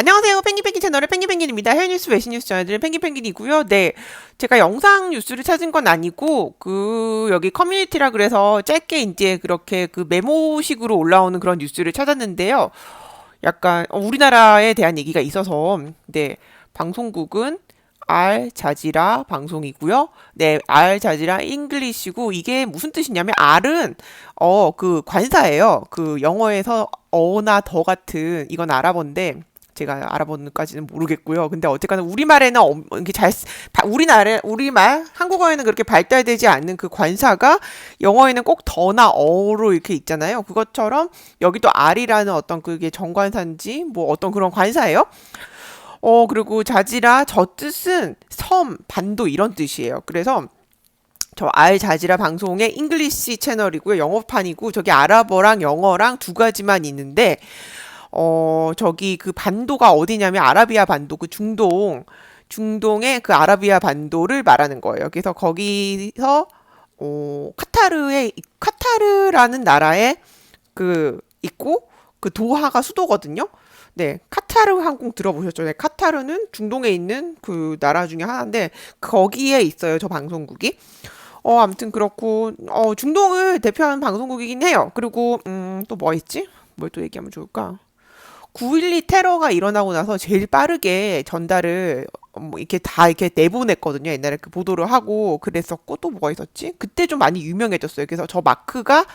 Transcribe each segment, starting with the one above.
안녕하세요. 펭귄펭귄 채널의 펭귄펭귄입니다. 해외 뉴스 외신 뉴스 전해드리는 펭귄펭귄이고요. 네. 제가 영상 뉴스를 찾은 건 아니고, 그, 여기 커뮤니티라 그래서 짧게 이제 그렇게 그 메모식으로 올라오는 그런 뉴스를 찾았는데요. 약간, 어, 우리나라에 대한 얘기가 있어서, 네. 방송국은 알 자지라 방송이고요. 네, 알 자지라 잉글리시고 이게 무슨 뜻이냐면 알은 어 그 관사예요. 그 영어에서 어나 더 같은 이건 알아본데 제가 알아보는까지는 모르겠고요. 근데 어쨌거나 우리말에는 엄- 이렇게 잘 우리나라 우리말 한국어에는 그렇게 발달되지 않는 그 관사가 영어에는 꼭 더나 어로 이렇게 있잖아요. 그것처럼 여기도 R이라는 어떤 그게 정관사인지 뭐 어떤 그런 관사예요. 어 그리고 자지라 저 뜻은 섬, 반도 이런 뜻이에요. 그래서 저 알 자지라 방송의 잉글리시 채널이고요. 영어판이고 저기 아랍어랑 영어랑 두 가지만 있는데 어, 저기 그 반도가 어디냐면 아라비아 반도, 그 중동, 중동의 그 아라비아 반도를 말하는 거예요. 그래서 거기서, 어, 카타르에, 카타르라는 나라에 그, 있고, 그 도하가 수도거든요. 네, 카타르 항공 들어보셨죠? 네, 카타르는 중동에 있는 그 나라 중에 하나인데, 거기에 있어요, 저 방송국이. 어, 아무튼 그렇고, 어, 중동을 대표하는 방송국이긴 해요. 그리고, 음, 또 뭐 있지? 뭘 또 얘기하면 좋을까? 9.12 테러가 일어나고 나서 제일 빠르게 전달을 뭐 이렇게 다 이렇게 내보냈거든요. 옛날에 그 보도를 하고 그랬었고 또 뭐가 있었지? 그때 좀 많이 유명해졌어요. 그래서 저 마크가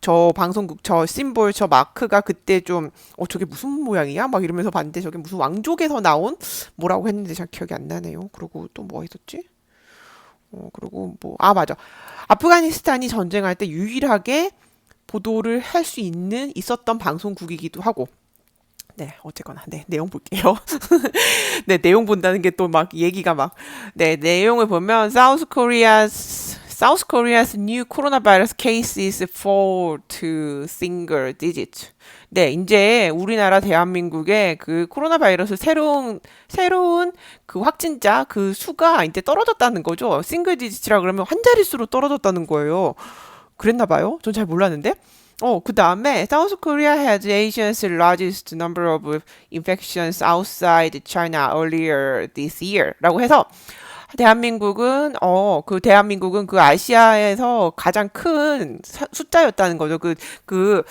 저 방송국 저 심볼 저 마크가 그때 좀 어 저게 무슨 모양이야? 막 이러면서 봤는데 저게 무슨 왕족에서 나온 뭐라고 했는데 잘 기억이 안 나네요. 그리고 또 뭐가 있었지? 어 그리고 뭐 아 맞아. 아프가니스탄이 전쟁할 때 유일하게 보도를 할 수 있는 있었던 방송국이기도 하고 네, 어쨌거나, 네, 내용 볼게요. 네, 내용 본다는 게 또 막 얘기가 막, 네, 내용을 보면, South Korea's, South Korea's new coronavirus cases fall to single digit. 네, 이제 우리나라 대한민국의 그 코로나 바이러스 새로운, 새로운 그 확진자 그 수가 이제 떨어졌다는 거죠. 싱글 디지트라 그러면 한 자릿수로 떨어졌다는 거예요. 그랬나 봐요. 전 잘 몰랐는데. 어, 그 다음에 South Korea has Asia's largest number of infections outside China earlier this year. 라고 해서 대한민국은 어, 그 대한민국은 그 아시아에서 가장 큰 사- 숫자였다는 거죠. 그, 그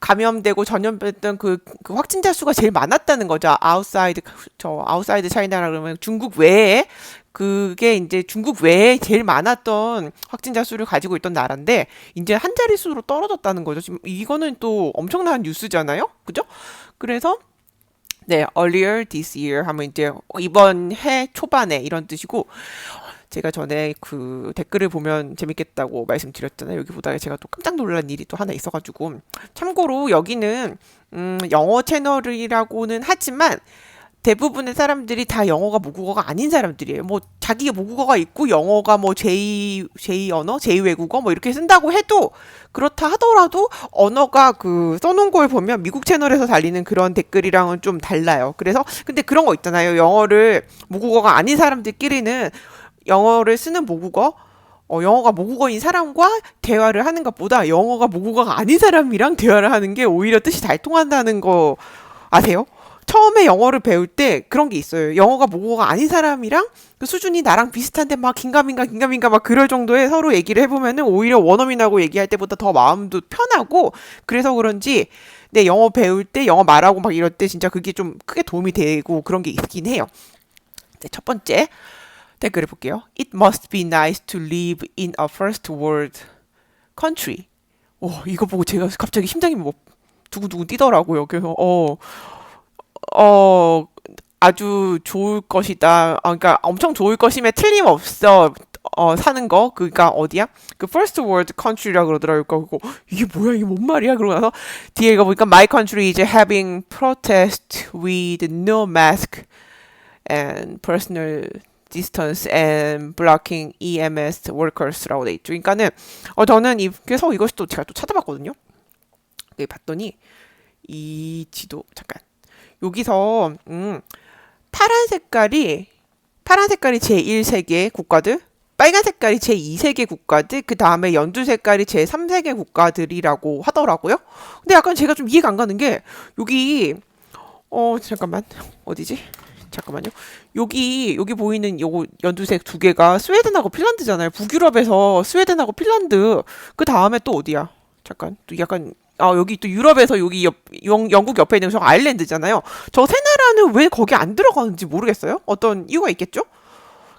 감염되고 전염됐던 그, 그 확진자 수가 제일 많았다는 거죠. 아웃사이드 저 아웃사이드 차이나라 그러면 중국 외에 그게 이제 중국 외에 제일 많았던 확진자 수를 가지고 있던 나라인데 이제 한 자릿수로 떨어졌다는 거죠. 지금 이거는 또 엄청난 뉴스잖아요. 그죠? 그래서 네, earlier this year 하면 이제 이번 해 초반에 이런 뜻이고 제가 전에 그 댓글을 보면 재밌겠다고 말씀드렸잖아요. 여기 보다가 제가 또 깜짝 놀란 일이 또 하나 있어가지고 참고로 여기는 음, 영어 채널이라고는 하지만 대부분의 사람들이 다 영어가 모국어가 아닌 사람들이에요. 뭐 자기가 모국어가 있고 영어가 뭐 제2 제2 언어, 제2 외국어 뭐 이렇게 쓴다고 해도 그렇다 하더라도 언어가 그 써놓은 걸 보면 미국 채널에서 달리는 그런 댓글이랑은 좀 달라요. 그래서 근데 그런 거 있잖아요. 영어를 모국어가 아닌 사람들끼리는 영어를 쓰는 모국어 어, 영어가 모국어인 사람과 대화를 하는 것보다 영어가 모국어가 아닌 사람이랑 대화를 하는 게 오히려 뜻이 잘 통한다는 거 아세요? 처음에 영어를 배울 때 그런 게 있어요. 영어가 모국어가 아닌 사람이랑 그 수준이 나랑 비슷한데 막 긴가민가 긴가민가 막 그럴 정도의 서로 얘기를 해보면은 오히려 원어민하고 얘기할 때보다 더 마음도 편하고 그래서 그런지 내 영어 배울 때 영어 말하고 막 이럴 때 진짜 그게 좀 크게 도움이 되고 그런 게 있긴 해요. 네, 첫 번째 댓글을 볼게요. It must be nice to live in a first world country. 오, 이거 보고 제가 갑자기 심장이 뭐 두근두근 뛰더라고요. 그래서 어, 어, 아주 좋을 것이다. 아, 그러니까 엄청 좋을 것임에 틀림없어. 어, 사는 거, 그니까 어디야? 그 first world country라 그러더라고요. 그거 이게 뭐야? 이게 뭔 말이야? 그러고 나서 뒤에 이거 보니까 my country is having protest with no mask and personal distance and blocking EMS workers라고 돼 있죠. 그러니까는 어 저는 이 그래서 이것이 또 제가 또 찾아봤거든요. 네, 봤더니 이 지도 잠깐 여기서 음 파란 색깔이 파란 색깔이 제1세계 국가들 빨간 색깔이 제2세계 국가들, 그 다음에 연두 색깔이 제3세계 국가들이라고 하더라고요. 근데 약간 제가 좀 이해가 안 가는 게, 여기, 어, 잠깐만. 어디지? 잠깐만요. 여기 여기 보이는 요거 연두색 두 개가 스웨덴하고 핀란드잖아요. 북유럽에서 스웨덴하고 핀란드. 그 다음에 또 어디야? 잠깐. 또 약간 아, 여기 또 유럽에서 여기 옆, 영, 영국 옆에 있는 저 아일랜드잖아요. 저 세 나라는 왜 거기 안 들어가는지 모르겠어요. 어떤 이유가 있겠죠?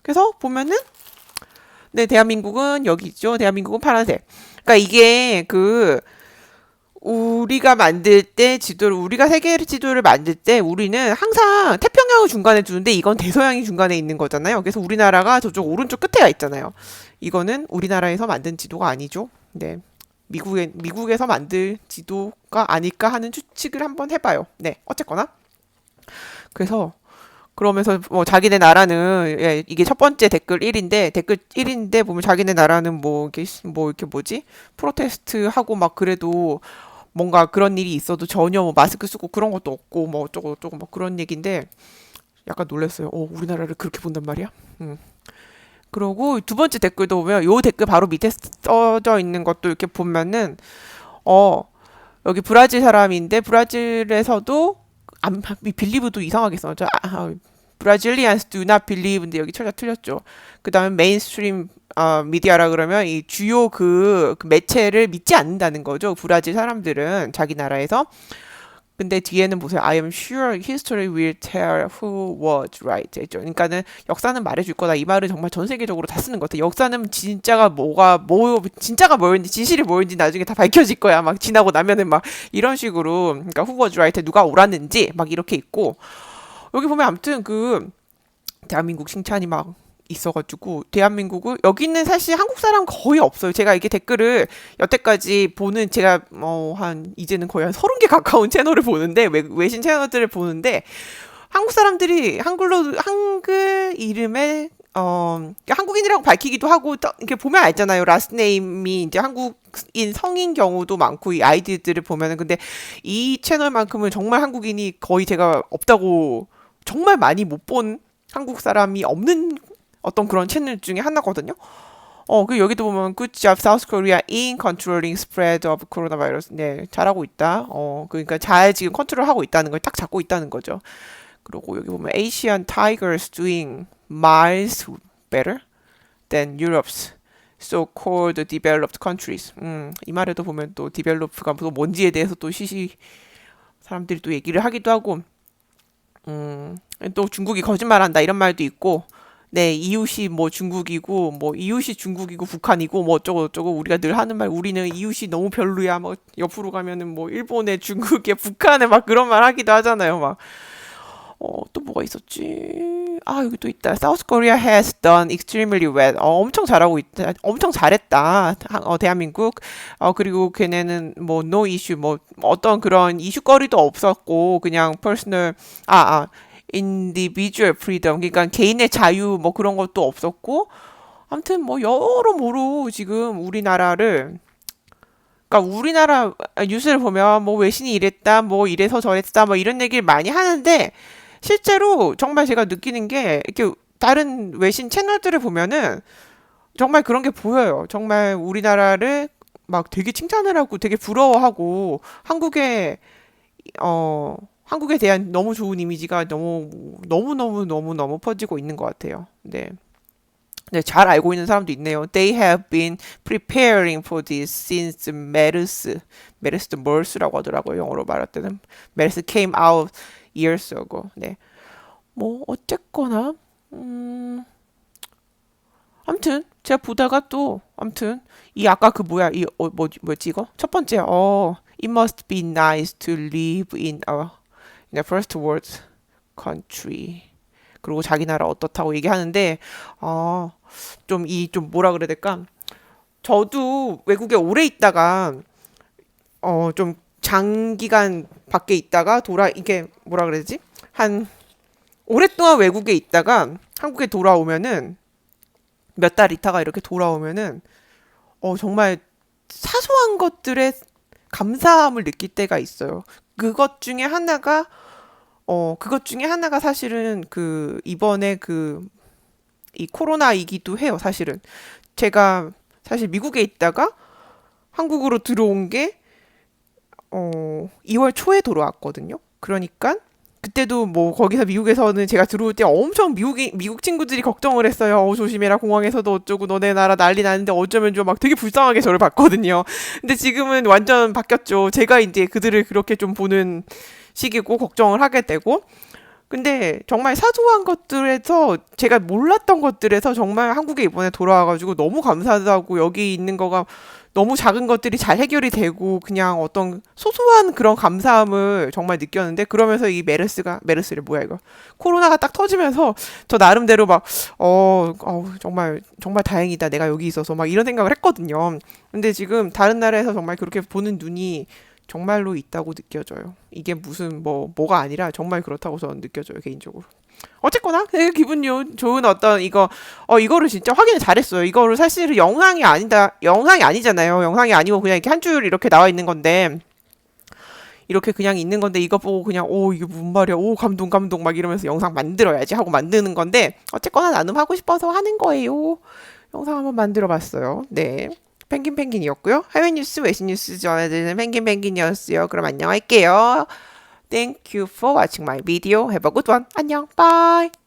그래서 보면은 네, 대한민국은 여기 있죠. 대한민국은 파란색. 그러니까 이게 그 우리가 만들 때 지도를 우리가 세계 지도를 만들 때 우리는 항상 태평양을 중간에 두는데 이건 대서양이 중간에 있는 거잖아요. 그래서 우리나라가 저쪽 오른쪽 끝에가 있잖아요. 이거는 우리나라에서 만든 지도가 아니죠. 네. 미국에 미국에서 만든 지도가 아닐까 하는 추측을 한번 해 봐요. 네. 어쨌거나 그래서 그러면서 뭐 자기네 나라는 예, 이게 첫 번째 댓글 1인데 댓글 1인데 보면 자기네 나라는 뭐 이렇게 시- 뭐 이렇게 뭐지? 프로테스트 하고 막 그래도 뭔가 그런 일이 있어도 전혀 뭐 마스크 쓰고 그런 것도 없고 뭐 어쩌고 저쩌고 뭐 그런 얘기인데 약간 놀랐어요. 어, 우리나라를 그렇게 본단 말이야? 음. 그러고 두 번째 댓글도 보면 요 댓글 바로 밑에 써져 있는 것도 이렇게 보면은 어 여기 브라질 사람인데 브라질에서도 안 빌리브도 이상하게 써져. 아, 아, 브라질리안스 do not believe인데 여기 철자 틀렸죠. 그 다음에 메인스트림 어, 미디어라 그러면 이 주요 그, 그 매체를 믿지 않는다는 거죠. 브라질 사람들은 자기 나라에서. 근데 뒤에는 보세요. I am sure history will tell who was right. 했죠. 그러니까는 역사는 말해줄 거다. 이 말을 정말 전 세계적으로 다 쓰는 것 같아. 역사는 진짜가 뭐가 뭐 진짜가 뭐였는지 진실이 뭐였는지 나중에 다 밝혀질 거야. 막 지나고 나면은 막 이런 식으로 그러니까 who was right 누가 옳았는지 막 이렇게 있고 여기 보면 아무튼 그 대한민국 칭찬이 막 있어가지고 대한민국을 여기는 사실 한국 사람 거의 없어요. 제가 이게 댓글을 여태까지 보는 제가 뭐한 이제는 거의 한 서른 개 가까운 채널을 보는데 외, 외신 채널들을 보는데 한국 사람들이 한글로 한글 이름에 어 한국인이라고 밝히기도 하고 또 이렇게 보면 알잖아요. 라스트 네임이 이제 한국인 성인 경우도 많고 이 아이디들을 보면은 근데 이 채널만큼은 정말 한국인이 거의 제가 없다고 정말 많이 못 본 한국 사람이 없는 어떤 그런 채널 중에 하나거든요. 어, 그 여기도 보면 good job South Korea in controlling spread of coronavirus. 네, 잘하고 있다. 어, 그러니까 잘 지금 컨트롤하고 있다는 걸 딱 잡고 있다는 거죠. 그리고 여기 보면 Asian tigers doing miles better than Europe's so-called developed countries. 음, 이 말에도 보면 또 develop가 또 뭔지에 대해서 또 시시 사람들이 또 얘기를 하기도 하고 음, 또 중국이 거짓말한다 이런 말도 있고, 네, 이웃이 뭐 중국이고, 뭐 이웃이 중국이고 북한이고, 뭐 어쩌고 저쩌고 우리가 늘 하는 말, 우리는 이웃이 너무 별로야. 뭐 옆으로 가면은 뭐 일본에 중국에 북한에 막 그런 말 하기도 하잖아요. 막 어, 또 뭐가 있었지? 아, 여기 또 있다. South Korea has done extremely well. 어, 엄청 잘하고 있다. 엄청 잘했다. 하- 어, 대한민국. 어, 그리고 걔네는 뭐 no issue 뭐 어떤 그런 이슈거리도 없었고 그냥 personal 아, 아, individual freedom. 그러니까 개인의 자유 뭐 그런 것도 없었고 아무튼 뭐 여러모로 지금 우리나라를 그러니까 우리나라 뉴스를 보면 뭐 외신이 이랬다, 뭐 이래서 저랬다, 뭐 이런 얘기를 많이 하는데 실제로 정말 제가 느끼는 게 이렇게 다른 외신 채널들을 보면은 정말 그런 게 보여요. 정말 우리나라를 막 되게 칭찬을 하고 되게 부러워하고 한국에 어 한국에 대한 너무 좋은 이미지가 너무 너무 너무 너무 너무 퍼지고 있는 것 같아요. 네. 네, 잘 알고 있는 사람도 있네요. They have been preparing for this since MERS, MERS, MERS라고 하더라고요. 영어로 말할 때는 MERS came out years ago. 네, 뭐 어쨌거나 음, 아무튼 제가 보다가 또 아무튼 이 아까 그 뭐야 이 어, 뭐 뭐였지 이거 첫 번째 어 It must be nice to live in a in a first world country. 그리고 자기 나라 어떻다고 얘기하는데 아좀 이좀 뭐라 그래야 될까? 저도 외국에 오래 있다가 어좀 장기간 밖에 있다가 돌아 이게 뭐라 그래야지? 한 오랫동안 외국에 있다가 한국에 돌아오면은 몇 달 있다가 이렇게 돌아오면은 어 정말 사소한 것들에 감사함을 느낄 때가 있어요. 그것 중에 하나가 어 그것 중에 하나가 사실은 그 이번에 그 이 코로나이기도 해요, 사실은. 제가 사실 미국에 있다가 한국으로 들어온 게 어, 2월 초에 돌아왔거든요. 그러니까 그때도 뭐 거기서 미국에서는 제가 들어올 때 엄청 미국이 미국 친구들이 걱정을 했어요. 어, 조심해라 공항에서도 어쩌고 너네 나라 난리 나는데 어쩌면 좀 막 되게 불쌍하게 저를 봤거든요. 근데 지금은 완전 바뀌었죠. 제가 이제 그들을 그렇게 좀 보는 시기고 걱정을 하게 되고 근데 정말 사소한 것들에서 제가 몰랐던 것들에서 정말 한국에 이번에 돌아와가지고 너무 감사하다고 여기 있는 거가 너무 작은 것들이 잘 해결이 되고 그냥 어떤 소소한 그런 감사함을 정말 느꼈는데 그러면서 이 메르스가 메르스를 뭐야 이거 코로나가 딱 터지면서 저 나름대로 막 어, 어 정말 정말 다행이다 내가 여기 있어서 막 이런 생각을 했거든요. 근데 지금 다른 나라에서 정말 그렇게 보는 눈이 정말로 있다고 느껴져요. 이게 무슨 뭐 뭐가 아니라 정말 그렇다고 저는 느껴져요 개인적으로. 어쨌거나 되게 기분 요- 좋은 어떤 이거 어 이거를 진짜 확인을 잘했어요. 이거를 사실은 영상이 아니다 영상이 아니잖아요. 영상이 아니고 그냥 이렇게 한 줄 이렇게 나와 있는 건데 이렇게 그냥 있는 건데 이거 보고 그냥 오 이게 무슨 말이야 오 감동 감동 막 이러면서 영상 만들어야지 하고 만드는 건데 어쨌거나 나눔 하고 싶어서 하는 거예요. 영상 한번 만들어 봤어요. 네. 펭귄 펭귄이었고요. 해외 뉴스 외신 뉴스 전해드리는 펭귄 펭귄이었어요. 그럼 안녕할게요. Thank you for watching my video. Have a good one. 안녕. Bye.